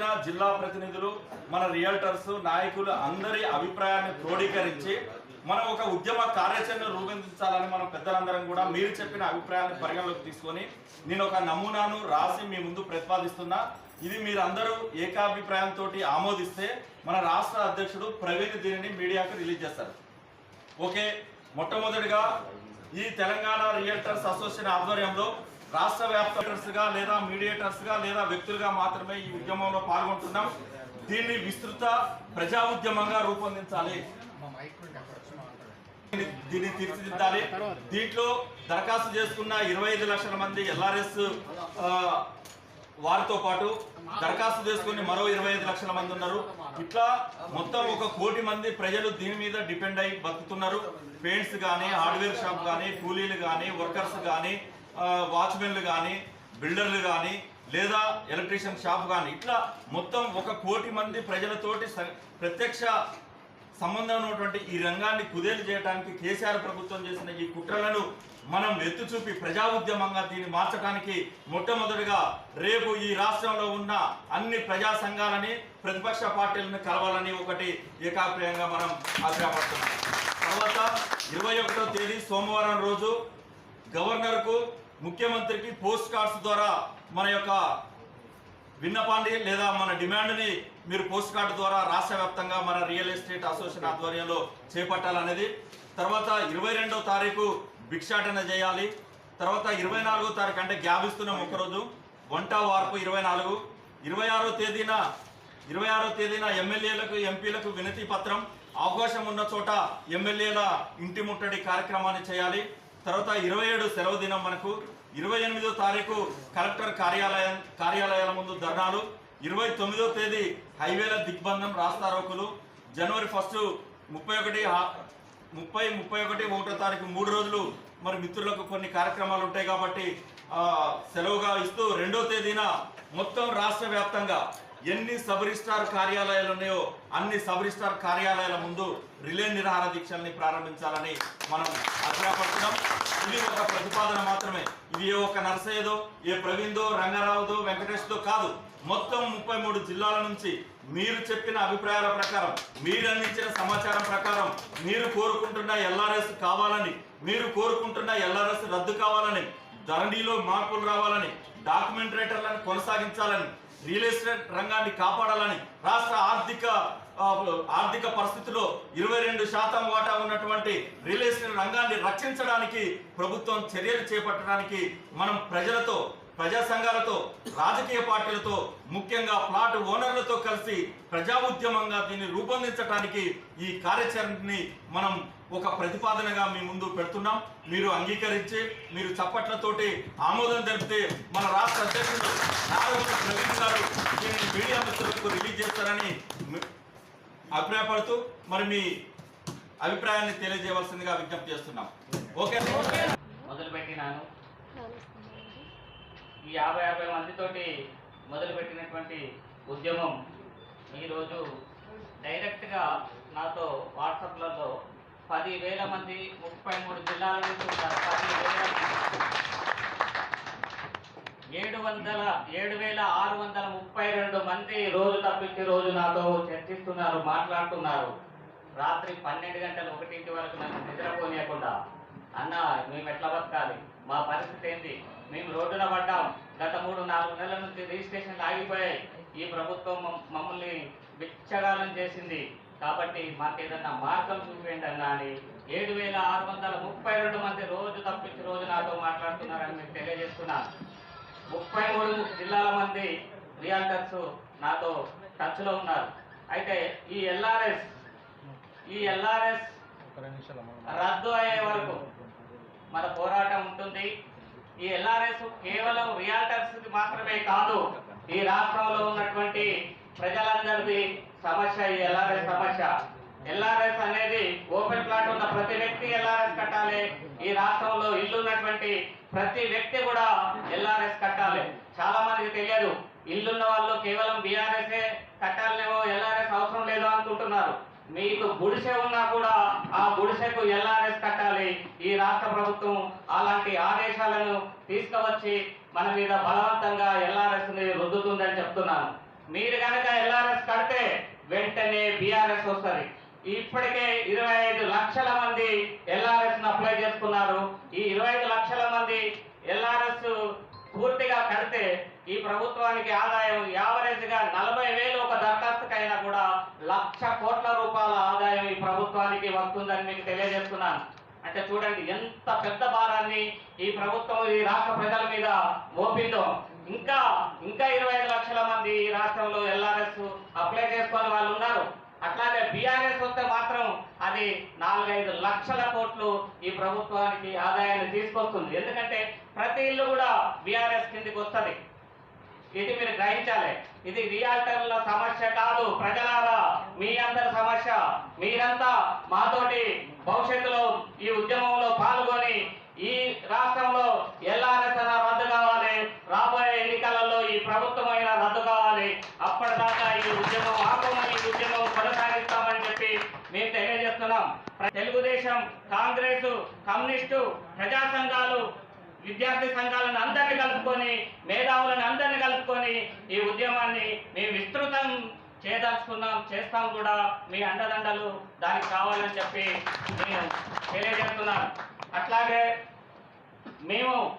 వచ్చిన జిల్లా ప్రతినిధులు మన రియల్టర్స్ నాయకులు అందరి అభిప్రాయాన్ని క్రోడీకరించి మనం ఒక ఉద్యమ కార్యాచరణ రూపొందించాలని మనం పెద్దలందరం కూడా మీరు చెప్పిన అభిప్రాయాన్ని పరిగణలోకి తీసుకొని నేను ఒక నమూనాను రాసి మీ ముందు ప్రతిపాదిస్తున్నా. ఇది మీరందరూ ఏకాభిప్రాయంతో ఆమోదిస్తే మన రాష్ట్ర అధ్యక్షుడు ప్రవీణ్ దీనిని మీడియాకు రిలీజ్ చేస్తారు. ఓకే మొట్టమొదటిగా ఈ తెలంగాణ రియల్టర్స్ అసోసియేషన్ ఆధ్వర్యంలో రాష్ట్ర వ్యాప్తర్స్గా లేదా మీడియేటర్స్గా లేదా వ్యక్తులుగా మాత్రమే ఈ ఉద్యమంలో పాల్గొంటున్నాం. దీన్ని విస్తృత ప్రజా ఉద్యమంగా రూపొందించాలి. దీన్ని- దీన్ని తీర్చిదిద్దాలి. దీంట్లో దరఖాస్తు చేసుకున్న ఇరవై ఐదు లక్షల మంది ఎల్ఆర్ఎస్ వారితో పాటు దరఖాస్తు చేసుకుని మరో ఇరవై ఐదు లక్షల మంది ఉన్నారు. ఇట్లా మొత్తం ఒక కోటి మంది ప్రజలు దీని మీద డిపెండ్ అయి బతుకుతున్నారు. పెయింట్స్ కానీ హార్డ్వేర్ షాప్ కానీ కూలీలు కానీ వర్కర్స్ కానీ వాచ్మెన్లు కానీ బిల్డర్లు కానీ లేదా ఎలక్ట్రీషియన్ షాప్ కానీ ఇట్లా మొత్తం ఒక కోటి మంది ప్రజలతోటి స- ప్రత్యక్ష సంబంధం ఉన్నటువంటి ఈ రంగాన్ని కుదేలు చేయడానికి కేసీఆర్ ప్రభుత్వం చేసిన ఈ కుట్రలను మనం ఎత్తు చూపి ప్రజా ఉద్యమంగా దీన్ని మార్చడానికి మొట్టమొదటిగా రేపు ఈ రాష్ట్రంలో ఉన్న అన్ని ప్రజా సంఘాలని ప్రతిపక్ష పార్టీలను కలవాలని ఒకటి ఏకాప్రియంగా మనం అభిప్రాయపడుతున్నాం తర్వాత ఇరవై ఒకటో తేదీ సోమవారం రోజు గవర్నర్కు ముఖ్యమంత్రికి పోస్ట్ కార్డ్స్ ద్వారా మన యొక్క విన్నపాన్ని లేదా మన డిమాండ్ని మీరు పోస్ట్ కార్డు ద్వారా రాష్ట్ర వ్యాప్తంగా మన రియల్ ఎస్టేట్ అసోసియేషన్ ఆధ్వర్యంలో చేపట్టాలనేది. తర్వాత ఇరవై రెండో తారీఖు భిక్షాటన చేయాలి. తర్వాత ఇరవై నాలుగో తారీఖు అంటే గ్యాప్ ఇస్తున్నాం ఒకరోజు వంట వార్పు ఇరవై నాలుగు. ఇరవై ఆరో తేదీన ఇరవై ఆరో తేదీన ఎమ్మెల్యేలకు ఎంపీలకు వినతి పత్రం. అవకాశం ఉన్న చోట ఎమ్మెల్యేల ఇంటి ముట్టడి కార్యక్రమాన్ని చేయాలి. తర్వాత ఇరవై ఏడు సెలవు దినం మనకు ఇరవై ఎనిమిదో తారీఖు కలెక్టర్ కార్యాలయం కార్యాలయాల ముందు ధర్నాలు ఇరవై తొమ్మిదో తేదీ హైవేల దిగ్బంధం రాస్తారోకులు జనవరి ఫస్ట్ ముప్పై ఒకటి ముప్పై ముప్పై ఒకటి ఒకటో తారీఖు మూడు రోజులు మరి మిత్రులకు కొన్ని కార్యక్రమాలు ఉంటాయి కాబట్టి సెలవుగా ఇస్తూ రెండో తేదీన మొత్తం రాష్ట్ర వ్యాప్తంగా ఎన్ని సబ్ రిజిస్ట్రార్ కార్యాలయాలు ఉన్నాయో అన్ని సబ్ రిజిస్ట్రార్ కార్యాలయాల ముందు రిలే నిరాహార దీక్షల్ని ప్రారంభించాలని మనం అభిప్రాయపడుతున్నాం ఇది ఒక ప్రతిపాదన మాత్రమే. ఇది ఏ ఒక నర్సయ్యదో ఏ ప్రవీణ్దో రంగారావుదో వెంకటేష్దో కాదు. మొత్తం ముప్పై మూడు జిల్లాల నుంచి మీరు చెప్పిన అభిప్రాయాల ప్రకారం మీరు అందించిన సమాచారం ప్రకారం మీరు కోరుకుంటున్న ఎల్ఆర్ఎస్ కావాలని మీరు కోరుకుంటున్న ఎల్ఆర్ఎస్ రద్దు కావాలని ధరణిలో మార్పులు రావాలని డాక్యుమెంటరేటర్లను కొనసాగించాలని రియల్ ఎస్టేట్ రంగాన్ని కాపాడాలని రాష్ట్ర ఆర్థిక ఆర్థిక పరిస్థితిలో ఇరవై రెండు శాతం వాటా ఉన్నటువంటి రియల్ ఎస్టేట్ రంగాన్ని రక్షించడానికి ప్రభుత్వం చర్యలు చేపట్టడానికి మనం ప్రజలతో ప్రజా సంఘాలతో రాజకీయ పార్టీలతో ముఖ్యంగా ప్లాట్ ఓనర్లతో కలిసి ప్రజా ఉద్యమంగా దీన్ని రూపొందించడానికి ఈ కార్యాచరణని మనం ఒక ప్రతిపాదనగా మీ ముందు పెడుతున్నాం. మీరు అంగీకరించి మీరు చప్పట్లతోటి ఆమోదం జరిపితే మన రాష్ట్ర అధ్యక్షుడు నారాయణ ప్రవీణ్ గారు దీన్ని మీడియా మిత్రులకు రిలీజ్ చేస్తారని అభిప్రాయపడుతూ మరి మీ అభిప్రాయాన్ని తెలియజేయవలసిందిగా విజ్ఞప్తి చేస్తున్నాం. ఓకే. మొదలుపెట్టినాను. ఈ యాభై యాభై మందితోటి మొదలుపెట్టినటువంటి ఉద్యమం ఈరోజు డైరెక్ట్గా నాతో వాట్సాప్లలో పదివేల మంది ముప్పై మూడు జిల్లాల నుంచి ఉన్నారు పదివేల ఏడు వందల ఏడు వేల ఆరు వందల ముప్పై రెండు మంది రోజు తప్పించి రోజు నాతో చర్చిస్తున్నారు మాట్లాడుతున్నారు. రాత్రి పన్నెండు గంటల ఒకటింటి వరకు నన్ను నిద్రపోనియకుండా అన్న మేము ఎట్లా బతకాలి? మా పరిస్థితి ఏంటి మేము రోడ్డున పడ్డాం. గత మూడు నాలుగు నెలల నుంచి రిజిస్ట్రేషన్లు ఆగిపోయాయి. ఈ ప్రభుత్వం మమ్- మమ్మల్ని బిచ్చగాలం చేసింది. కాబట్టి మాకేదన్నా మార్గం చూపించండి అన్న అని ఏడు వేల ఆరు వందల ముప్పై రెండు మంది రోజు తప్పించి రోజు నాతో మాట్లాడుతున్నారని మీకు తెలియజేస్తున్నాను ముప్పై మూడు జిల్లాల మంది రియాల్టర్స్ నాతో టచ్లో ఉన్నారు. అయితే ఈ ఎల్ఆర్ఎస్ ఈ ఎల్ఆర్ఎస్ రద్దు అయ్యే వరకు మన పోరాటం ఉంటుంది. ఈ ఎల్ఆర్ఎస్ కేవలం రియాల్టర్స్ మాత్రమే కాదు ఈ రాష్ట్రంలో ఉన్నటువంటి ప్రజలందరిది సమస్య ఈ ఎల్ఆర్ఎస్ సమస్య. ఎల్ఆర్ఎస్ అనేది ఓపెన్ ప్లాట్ ఉన్న ప్రతి వ్యక్తి ఎల్ఆర్ఎస్ కట్టాలి. ఈ రాష్ట్రంలో ఇల్లు ఉన్నటువంటి ప్రతి వ్యక్తి కూడా ఎల్ఆర్ఎస్ కట్టాలి. చాలా మందికి తెలియదు ఇల్లున్న వాళ్ళు కేవలం బీఆర్ఎస్ఏ కట్టాలనేమో ఎల్ఆర్ఎస్ అవసరం లేదు అనుకుంటున్నారు. మీకు గుడిసె ఉన్నా కూడా ఆ గుడిసెకు ఎల్ఆర్ఎస్ కట్టాలి. ఈ రాష్ట్ర ప్రభుత్వం అలాంటి ఆదేశాలను తీసుకువచ్చి మన మీద బలవంతంగా ఎల్ఆర్ఎస్ని రుద్దుతుందని చెప్తున్నాను. మీరు కనుక ఎల్ఆర్ఎస్ కడితే వెంటనే బీఆర్ఎస్ వస్తుంది. ఇప్పటికే ఇరవై ఐదు లక్షల మంది ఎల్ఆర్ఎస్ అప్లై చేసుకున్నారు. ఈ ఇరవై ఐదు లక్షల మంది ఎల్ఆర్ఎస్ పూర్తిగా కడితే ఈ ప్రభుత్వానికి ఆదాయం యావరేజ్గా నలభై వేలు ఒక దరఖాస్తుకైనా కూడా లక్ష కోట్ల రూపాయలు ప్రభుత్వానికి వస్తుందని మీకు తెలియజేస్తున్నాను. అంటే చూడండి ఎంత పెద్ద భారాన్ని ఈ ప్రభుత్వం ఈ రాష్ట్ర ప్రజల మీద మోపిందో. ఇంకా ఇంకా ఇరవై ఐదు లక్షల మంది ఈ రాష్ట్రంలో ఎల్ఆర్ఎస్ అప్లై చేసుకుని వాళ్ళు ఉన్నారు. అట్లాగే బీఆర్ఎస్ వస్తే మాత్రం అది నాలుగైదు లక్షల కోట్లు ఈ ప్రభుత్వానికి ఆదాయాన్ని తీసుకొస్తుంది. ఎందుకంటే ప్రతి ఇల్లు కూడా బీఆర్ఎస్ కిందికి వస్తుంది. ఇది మీరు గ్రహించాలి. ఇది రియాల్టర్ల సమస్య కాదు. ప్రజలారా మీ అందరి సమస్య. మీరంతా మాతోటి భవిష్యత్తులో ఈ ఉద్యమంలో పాల్గొని ఈ రాష్ట్రంలో ఎల్ఆర్ఎస్ అయినా రద్దు కావాలి. రాబోయే ఎన్నికలలో ఈ ప్రభుత్వం అయినా రద్దు కావాలి. అప్పటిదాకా ఈ ఉద్యమం ఆపమని ఈ ఉద్యమం కొనసాగిస్తామని చెప్పి మేము తెలియజేస్తున్నాం. తెలుగుదేశం కాంగ్రెస్ కమ్యూనిస్టు ప్రజా సంఘాలు విద్యార్థి సంఘాలను అందరినీ కలుపుకొని మేధావులను అందరినీ కలుపుకొని ఈ ఉద్యమాన్ని చేయదలుచుకున్నాం చేస్తాం కూడా. మీ అండదండలు దానికి కావాలని చెప్పి నేను తెలియజేస్తున్నాను. అట్లాగే మేము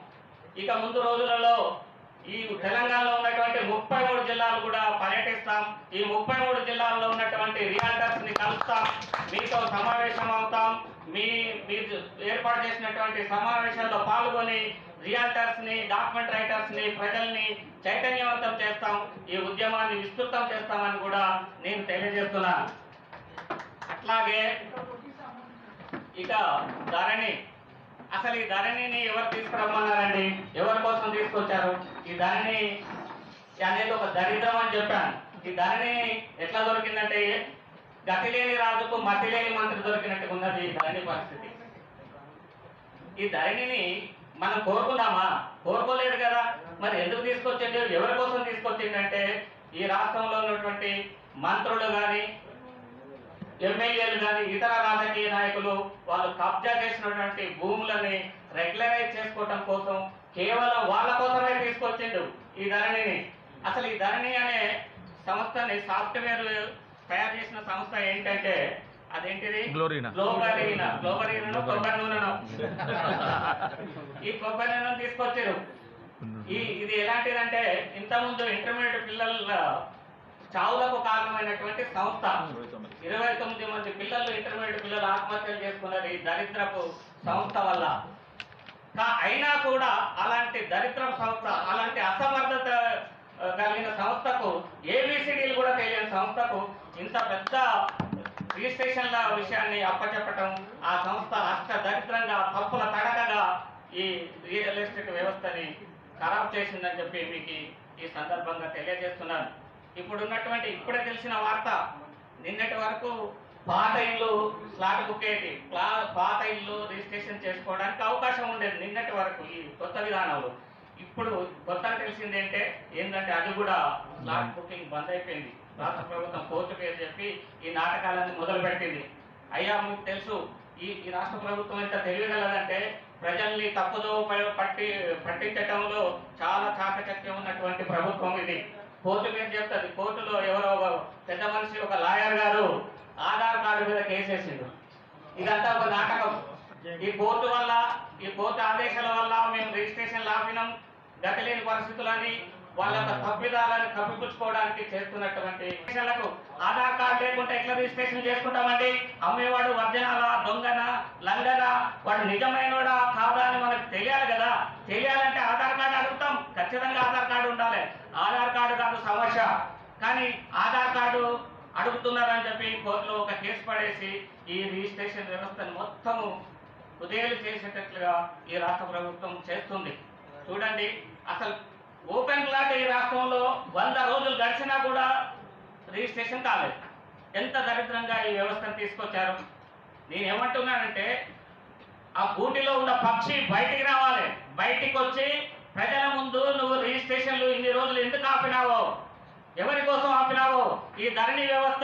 ఇక ముందు రోజులలో ఈ తెలంగాణలో ఉన్నటువంటి ముప్పై మూడు జిల్లాలు కూడా పర్యటిస్తాం. ఈ ముప్పై మూడు జిల్లాల్లో ఉన్నటువంటి రియాల్టర్స్ని కలుస్తాం. మీతో సమావేశం అవుతాం మీ మీరు ఏర్పాటు చేసినటువంటి సమావేశంలో పాల్గొని రియాల్టర్స్ని డాక్యుమెంట్ రైటర్స్ని ప్రజల్ని చైతన్యవంతం చేస్తాం ఈ ఉద్యమాన్ని విస్తృతం చేస్తామని కూడా నేను తెలియజేస్తున్నాను. అట్లాగే ఇక ధరణి. అసలు ఈ ధరణిని ఎవరు తీసుకురమ్మన్నారండి? ఎవరి కోసం తీసుకొచ్చారు? ఈ ధరణి అనేది ఒక దరిద్రం అని చెప్పాను. ఈ ధరణి ఎట్లా దొరికిందంటే గతి లేని రాజుకు మతి లేని మంత్రి దొరికినట్టుగా ఉన్నది ఈ ధరణి పరిస్థితి. ఈ ధరణిని మనం కోరుకున్నామా కోరుకోలేదు కదా. మరి ఎందుకు తీసుకొచ్చిండు? ఎవరి కోసం తీసుకొచ్చిండంటే ఈ రాష్ట్రంలో ఉన్నటువంటి మంత్రులు కానీ ఎమ్మెల్యేలు కానీ ఇతర రాజకీయ నాయకులు వాళ్ళు కబ్జా చేసినటువంటి భూములని రెగ్యులరైజ్ చేసుకోవటం కోసం కేవలం వాళ్ళ కోసమే తీసుకొచ్చిండు ఈ ధరణిని. అసలు ఈ ధరణి అనే సంస్థని సాఫ్ట్వేర్ తయారు చేసిన సంస్థ ఏంటంటే అదేంటిది? గ్లోరీనా. గ్లోబరీనా. గ్లోబరీనా. కొబ్బరి నూనెను. ఈ కొబ్బరి నూనెను తీసుకొచ్చారు. ఈ ఇది ఎలాంటిదంటే ఇంతకుముందు ఇంటర్మీడియట్ పిల్లల చావులకు కారణమైనటువంటి సంస్థ. ఇరవై తొమ్మిది మంది పిల్లలు ఇంటర్మీడియట్ పిల్లలు ఆత్మహత్యలు చేసుకున్నది ఈ దరిద్రపు సంస్థ వల్ల. అయినా కూడా అలాంటి దరిద్రం సంస్థ అలాంటి అసమర్థత కలిగిన సంస్థకు ఏబిసిడీలు కూడా తెలియని సంస్థకు ఇంత పెద్ద రిజిస్ట్రేషన్ల విషయాన్ని అప్పచెప్పటం ఆ సంస్థ అష్ట దరిద్రంగా తప్పుల తడకగా ఈ రియల్ ఎస్టేట్ వ్యవస్థని ఖరాబ్ చేసిందని చెప్పి మీకు ఈ- సందర్భంగా తెలియజేస్తున్నాను. ఇప్పుడు ఉన్నటువంటి ఇప్పుడే తెలిసిన వార్త నిన్నటి వరకు పాత ఇల్లు స్లాట్ బుక్ అయ్యేది పాత ఇల్లు రిజిస్ట్రేషన్ చేసుకోవడానికి అవకాశం ఉండేది నిన్నటి వరకు ఈ కొత్త విధానంలో. ఇప్పుడు కొత్తగా తెలిసింది ఏంటంటే ఏంటంటే అది కూడా స్లాట్ బుకింగ్ బంద్ అయిపోయింది. రాష్ట్ర ప్రభుత్వం కోర్టు పేరు చెప్పి ఈ నాటకాలన్నీ మొదలుపెట్టింది. అయ్యా మీకు తెలుసు ఈ ఈ రాష్ట్ర ప్రభుత్వం ఎంత తెలియగలదంటే ప్రజల్ని తప్పుదో పట్టి పట్టించటంలో చాలా చాకచక్యం ఉన్నటువంటి ప్రభుత్వం ఇది. కోర్టు మీద చెప్తుంది కోర్టులో ఎవరో ఒక పెద్ద మనిషి ఒక లాయర్ గారు ఆధార్ కార్డు మీద కేసేసిండు ఇదంతా ఒక నాటకం. ఈ కోర్టు వల్ల ఈ కోర్టు ఆదేశాల వల్ల మేము రిజిస్ట్రేషన్ లాపినం గతలేని పరిస్థితులని వాళ్ళ యొక్క తప్పిదాలను కప్పిపుచ్చుకోవడానికి చేస్తున్నటువంటి రిజిస్ట్రేషన్లకు ఆధార్ కార్డు లేకుంటే ఎట్లా రిజిస్ట్రేషన్ చేసుకుంటామండి? అమ్మేవాడు వర్జనాల దొంగన లంగన? వాడు నిజమైనవాడా కాదా అని మనకు తెలియాలి కదా. తెలియాలంటే ఆధార్ కార్డు అడుగుతాం. ఖచ్చితంగా ఆధార్ కార్డు ఉండాలి. ఆధార్ కార్డు కాదు సమస్య. కానీ ఆధార్ కార్డు అడుగుతున్నారని చెప్పి కోర్టులో ఒక కేసు పడేసి ఈ రిజిస్ట్రేషన్ వ్యవస్థను మొత్తము ఉదయాలు చేసేటట్లుగా ఈ రాష్ట్ర ప్రభుత్వం చేస్తుంది. చూడండి అసలు ఓపెన్ ప్లాట్ ఈ రాష్ట్రంలో వంద రోజులు గడిచినా కూడా రిజిస్ట్రేషన్ కాలేదు. ఎంత దరిద్రంగా ఈ వ్యవస్థను తీసుకొచ్చారు. నేను ఏమంటున్నానంటే ఆ గూటిలో ఉన్న పక్షి బయటికి రావాలి. బయటికి వచ్చి ప్రజల ముందు నువ్వు రిజిస్ట్రేషన్లు ఇన్ని రోజులు ఎందుకు ఆపినావో ఎవరి కోసం ఆపినావో ఈ ధరణి వ్యవస్థ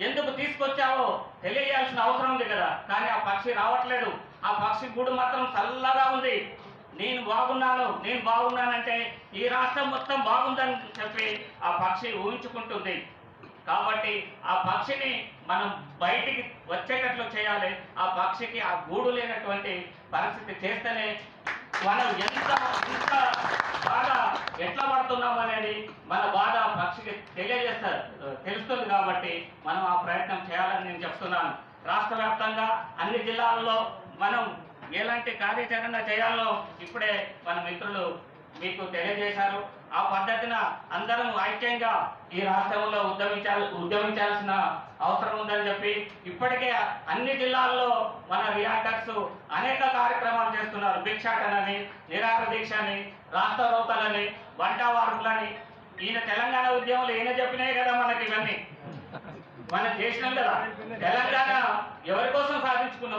ఎందుకు తీసుకొచ్చావో తెలియజేయాల్సిన అవసరం ఉంది కదా. కానీ ఆ పక్షి రావట్లేదు. ఆ పక్షి గూడు మాత్రం చల్లగా ఉంది. నేను బాగున్నాను నేను బాగున్నానంటే ఈ రాష్ట్రం మొత్తం బాగుందని చెప్పి ఆ పక్షి ఊహించుకుంటుంది. కాబట్టి ఆ పక్షిని మనం బయటికి వచ్చేటట్లు చేయాలి. ఆ పక్షికి ఆ గూడు లేనటువంటి పరిస్థితి చేస్తేనే మనం ఎంత ఎంత బాగా ఎట్లా పడుతున్నాం అనేది మన బాధ పక్షికి తెలియజేస్తారు తెలుస్తుంది కాబట్టి మనం ఆ ప్రయత్నం చేయాలని నేను చెప్తున్నాను. రాష్ట్ర వ్యాప్తంగా అన్ని జిల్లాల్లో మనం ఎలాంటి కార్యాచరణ చేయాలో ఇప్పుడే మన మిత్రులు మీకు తెలియజేశారు. ఆ పద్ధతిన అందరం ఐక్యంగా ఈ రాష్ట్రంలో ఉద్యమించాలి ఉద్యమించాల్సిన అవసరం ఉందని చెప్పి ఇప్పటికే అన్ని జిల్లాల్లో మన రియాక్టర్స్ అనేక కార్యక్రమాలు చేస్తున్నారు. భిక్షాటనని నిరాహార దీక్ష అని రాష్ట్ర రోకలని వంట వార్పులని. ఈయన తెలంగాణ ఉద్యమంలో ఈయన చెప్పినాయి కదా మనకి ఇవన్నీ. మనం చేసినాం కదా. తెలంగాణ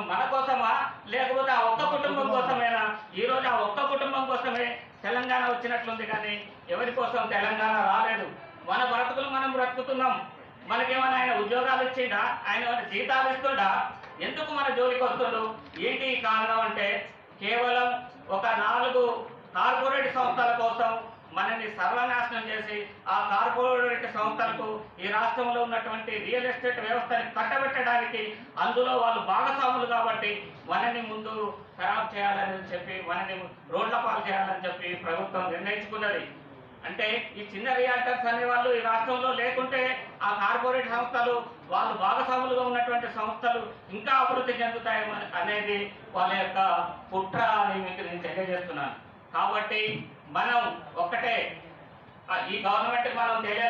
మన కోసమా? లేకపోతే ఆ ఒక్క కుటుంబం కోసమేనా? ఈ రోజు ఆ ఒక్క కుటుంబం కోసమే తెలంగాణ వచ్చినట్లుంది కానీ ఎవరి కోసం తెలంగాణ రాలేదు? మన బ్రతుకులు మనం బ్రతుకుతున్నాం. మనకేమైనా ఆయన ఉద్యోగాలు ఇచ్చిండా? ఆయన ఏమైనా జీతాలు ఇస్తుండా? ఎందుకు మన జోలికి వస్తుండు? ఏంటి కారణం అంటే కేవలం ఒక నాలుగు కార్పొరేట్ సంస్థల కోసం మనల్ని సర్వనాశనం చేసి ఆ కార్పొరేట్ సంస్థలకు ఈ రాష్ట్రంలో ఉన్నటువంటి రియల్ ఎస్టేట్ వ్యవస్థని కట్టబెట్టడానికి అందులో వాళ్ళు భాగస్వాములు కాబట్టి మనని ముందు ఖరాబ్ చేయాలని చెప్పి మనని రోడ్ల పాలు చేయాలని చెప్పి ప్రభుత్వం నిర్ణయించుకున్నది. అంటే ఈ చిన్న రియాల్టర్స్ అనే వాళ్ళు ఈ రాష్ట్రంలో లేకుంటే ఆ కార్పొరేట్ సంస్థలు వాళ్ళు భాగస్వాములుగా ఉన్నటువంటి సంస్థలు ఇంకా అభివృద్ధి చెందుతాయి అనేది వాళ్ళ యొక్క కుట్ర అని మీకు నేను తెలియజేస్తున్నాను. కాబట్టి మనం ఒక్కటే. ఈ గవర్నమెంట్ మనం తెలియ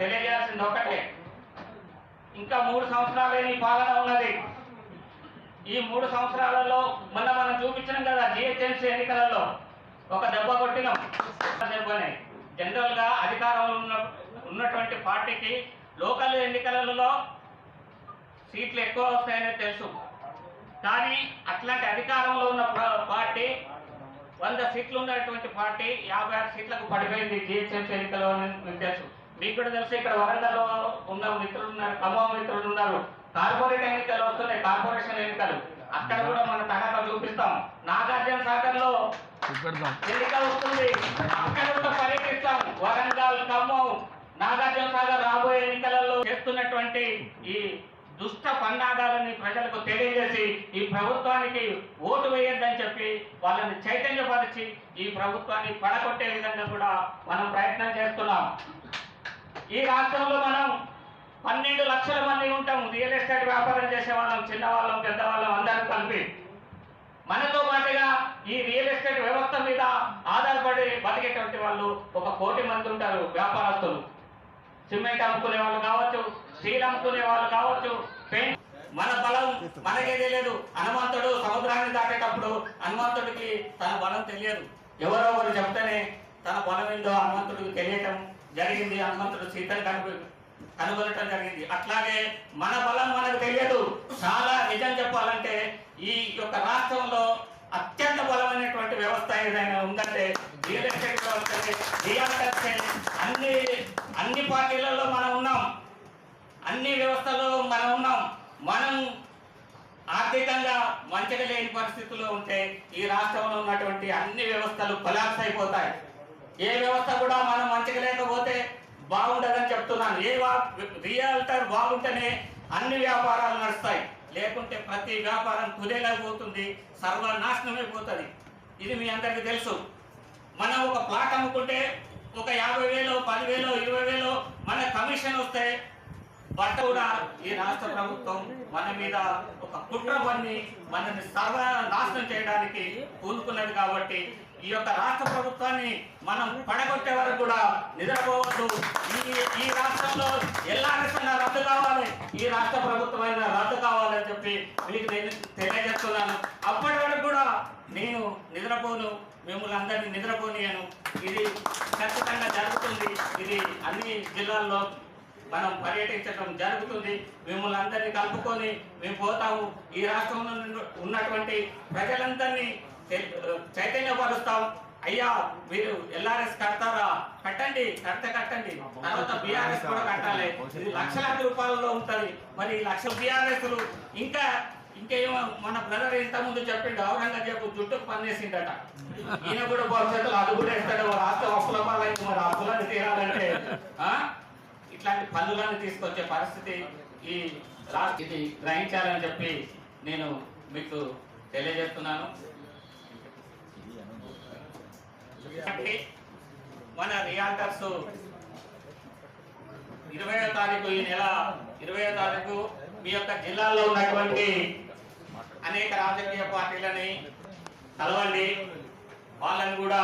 తెలియజేయాల్సింది ఒకటే ఇంకా మూడు సంవత్సరాలే నీ పాలన ఉన్నది. ఈ మూడు సంవత్సరాలలో మొన్న మనం చూపించినాం కదా జిహెచ్ఎంసీ ఎన్నికలలో ఒక దెబ్బ కొట్టినాం. ఒక జనరల్గా అధికారంలో ఉన్న ఉన్నటువంటి పార్టీకి లోకల్ ఎన్నికలలో సీట్లు ఎక్కువ వస్తాయని తెలుసు. కానీ అట్లాంటి అధికారంలో ఉన్న పార్టీ వంద సీట్లు ఉన్నటువంటి పార్టీ యాభై ఆరు సీట్లకు పడిపోయింది జిహెచ్ఎంసీ ఎన్నికల్లో అని మీకు తెలుసు. మీకు కూడా తెలుసు ఇక్కడ వరంగల్లో ఉన్న మిత్రులు ఉన్నారు ఖమ్మం మిత్రులు ఉన్నారు. కార్పొరేట్ ఎన్నికలు వస్తున్నాయి కార్పొరేషన్ ఎన్నికలు. అక్కడ కూడా మన తనఖా చూపిస్తాం. నాగార్జున సాగర్లో ఎన్నిక వస్తుంది. అక్కడ కూడా పర్యటిస్తాం. వరంగల్ ఖమ్మం నాగార్జున సాగర్ రాబోయే ఎన్నికలలో చేస్తున్నటువంటి ఈ దుష్ట పన్నాగాలని ప్రజలకు తెలియజేసి ఈ ప్రభుత్వానికి ఓటు వేయొద్దని చెప్పి వాళ్ళని చైతన్యపరిచి ఈ ప్రభుత్వాన్ని పడగొట్టే విధంగా కూడా మనం ప్రయత్నం చేస్తున్నాం. ఈ రాష్ట్రంలో మనం పన్నెండు లక్షల మంది ఉంటాం. రియల్ ఎస్టేట్ వ్యాపారం చేసే వాళ్ళం చిన్నవాళ్ళం పెద్దవాళ్ళం అందరం కలిపి. మనతో పాటుగా ఈ రియల్ ఎస్టేట్ వ్యవస్థ మీద ఆధారపడి బతికేటువంటి వాళ్ళు ఒక కోటి మంది ఉంటారు వ్యాపారస్తులు. సిమెంట్ అమ్ముకునే వాళ్ళు కావచ్చు స్టీల్ అమ్ముకునే వాళ్ళు కావచ్చు. పెయింట్ మన బలం మనకే తెలియదు. హనుమంతుడు సముద్రాన్ని దాటేటప్పుడు హనుమంతుడికి తన బలం తెలియదు. ఎవరో ఒకరు చెప్తేనే తన బలం ఏందో హనుమంతుడికి తెలియటం జరిగింది. హనుమంతుడు సీతను కనుగొ కనుగొనటం జరిగింది. అట్లాగే మన బలం మనకు తెలియదు. చాలా నిజం చెప్పాలంటే ఈ యొక్క రాష్ట్రంలో అత్యంత బలమైనటువంటి వ్యవస్థ ఏదైనా ఉందంటే రియల్ ఎస్టేట్ వ్యవస్థ రియల్ అన్ని అన్ని పార్టీలలో మనం ఉన్నాం. అన్ని వ్యవస్థలో మనం ఉన్నాం. మనం ఆర్థికంగా మంచిగా లేని పరిస్థితుల్లో ఉంటే ఈ రాష్ట్రంలో ఉన్నటువంటి అన్ని వ్యవస్థలు కొలాప్స్ అయిపోతాయి. ఏ వ్యవస్థ కూడా మనం మంచిగా లేకపోతే బాగుండదని చెప్తున్నాను. ఏ వా- రియల్టర్ బాగుంటేనే అన్ని వ్యాపారాలు నడుస్తాయి. లేకుంటే ప్రతి వ్యాపారం కుదేలైపోతుంది. సర్వనాశనమైపోతుంది ఇది మీ అందరికీ తెలుసు. మనం ఒక ప్లాట్ అమ్ముకుంటే ఒక యాభై వేలు పదివేలు ఇరవై వేలు మన కమిషన్ వస్తే బట్ట కూడా ఈ రాష్ట్ర ప్రభుత్వం మన మీద ఒక కుట్ర పన్ని మనని సర్వ నాశనం చేయడానికి పూనుకున్నది కాబట్టి ఈ యొక్క రాష్ట్ర ప్రభుత్వాన్ని మనం పడగొట్టే వరకు కూడా నిద్రపోవద్దు. ఈ ఈ రాష్ట్రంలో ఎల్ఆర్ఎస్ రద్దు కావాలి. ఈ రాష్ట్ర ప్రభుత్వం అయినా రద్దు కావాలని చెప్పి మీకు నేను తెలియజేస్తున్నాను. అప్పటి వరకు కూడా నేను నిద్రపోను. మిమ్మల్ని అందరినీ నిద్రపోనియను. ఇది ఖచ్చితంగా జరుగుతుంది. ఇది అన్ని జిల్లాల్లో మనం పర్యటించడం జరుగుతుంది. మిమ్మల్ని అందరినీ కలుపుకొని మేము పోతాము. ఈ రాష్ట్రంలో ఉన్నటువంటి ప్రజలందరినీ చైతన్యపరుస్తాం. అయ్యా మీరు ఎల్ఆర్ఎస్ కడతారా? కట్టండి కడితే కట్టండి. తర్వాత బీఆర్ఎస్ కూడా కట్టాలి. ఇది లక్షలాది రూపాయలలో ఉంటది. మరి లక్ష బీఆర్ఎస్లు ఇంకా ఇంకేమో మన బ్రదర్ ఇంతకుముందు ముందు చెప్పిండు ఔరంగజేబు జుట్టుకు పనిచేసిండట ఈయన కూడా భవిష్యత్తులో అది కూడా ఇస్తాడు ఇట్లాంటి పనులను తీసుకొచ్చే పరిస్థితి ఈ ఇది గ్రహించాలని చెప్పి నేను మీకు తెలియజేస్తున్నాను. మన రియాల్టర్స్ ఇరవయో తారీఖు ఈ నెల ఇరవయో తారీఖు మీ యొక్క జిల్లాలో ఉన్నటువంటి అనేక రాజకీయ పార్టీలని కలవండి. వాళ్ళని కూడా